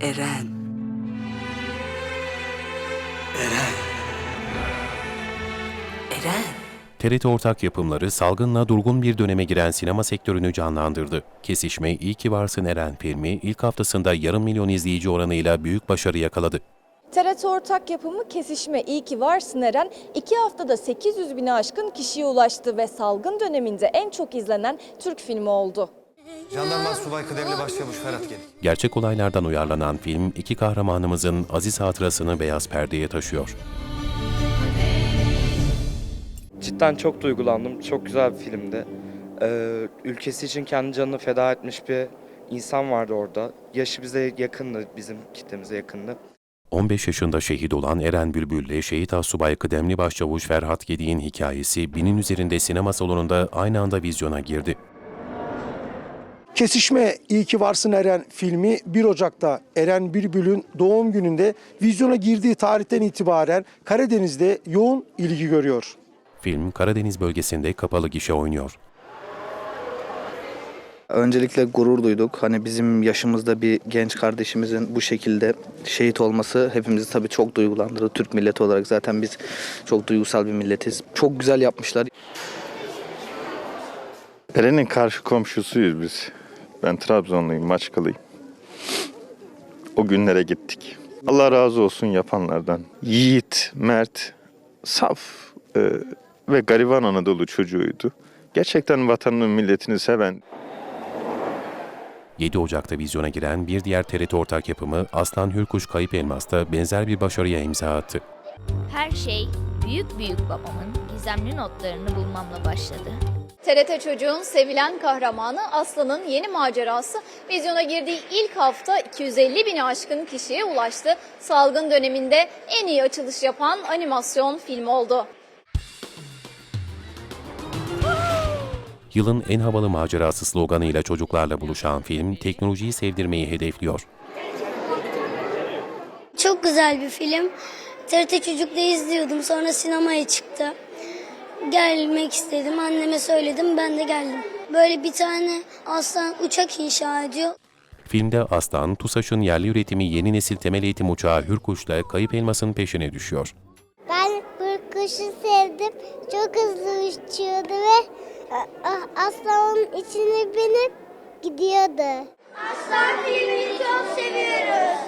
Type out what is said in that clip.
Eren. Eren. Eren. TRT ortak yapımları salgınla durgun bir döneme giren sinema sektörünü canlandırdı. Kesişme İyi Ki Varsın Eren filmi ilk haftasında yarım milyon izleyici oranıyla büyük başarı yakaladı. TRT ortak yapımı Kesişme İyi ki Varsın Eren iki haftada 800 bine aşkın kişiye ulaştı ve salgın döneminde en çok izlenen Türk filmi oldu. Jandarma Subay Kıdemli Başçavuş Ferhat Gelik. Gerçek olaylardan uyarlanan film iki kahramanımızın aziz hatırasını beyaz perdeye taşıyor. Cidden çok duygulandım. Çok güzel bir filmdi. Ee, ülkesi için kendi canını feda etmiş bir insan vardı orada. Yaşı bize yakındı, bizim kitlemize yakındı. 15 yaşında şehit olan Eren Bülbül ile şehit asubay kıdemli başçavuş Ferhat Gedik'in hikayesi binin üzerinde sinema salonunda aynı anda vizyona girdi. Kesişme İyi ki Varsın Eren filmi 1 Ocak'ta Eren Bülbül'ün doğum gününde vizyona girdiği tarihten itibaren Karadeniz'de yoğun ilgi görüyor. Film Karadeniz bölgesinde kapalı gişe oynuyor. Öncelikle gurur duyduk. Hani bizim yaşımızda bir genç kardeşimizin bu şekilde şehit olması hepimizi tabii çok duygulandırdı. Türk milleti olarak zaten biz çok duygusal bir milletiz. Çok güzel yapmışlar. Eren'in karşı komşusuyuz biz. Ben Trabzonluyum, Maçkalıyım. O günlere gittik. Allah razı olsun yapanlardan. Yiğit, mert, saf e, ve gariban Anadolu çocuğuydu. Gerçekten vatanını, milletini seven, 7 Ocak'ta vizyona giren bir diğer TRT ortak yapımı Aslan Hürkuş Kayıp Elmas da benzer bir başarıya imza attı. Her şey büyük büyük babamın gizemli notlarını bulmamla başladı. TRT Çocuğun sevilen kahramanı Aslan'ın yeni macerası vizyona girdiği ilk hafta 250 bini aşkın kişiye ulaştı. Salgın döneminde en iyi açılış yapan animasyon film oldu. Yılın en havalı macerası sloganıyla çocuklarla buluşan film teknolojiyi sevdirmeyi hedefliyor. Çok güzel bir film. TRT Çocuk'ta izliyordum. Sonra sinemaya çıktı. Gelmek istedim. Anneme söyledim. Ben de geldim. Böyle bir tane aslan uçak inşa ediyor. Filmde Aslan, TUSAŞ'ın yerli üretimi yeni nesil temel eğitim uçağı Hürkuş'la Kayıp Elmas'ın peşine düşüyor. Ben bu kuşu sevdim. Çok hızlı uçuyordu ve aslanın içine binip gidiyordu. Aslan filmini çok seviyoruz.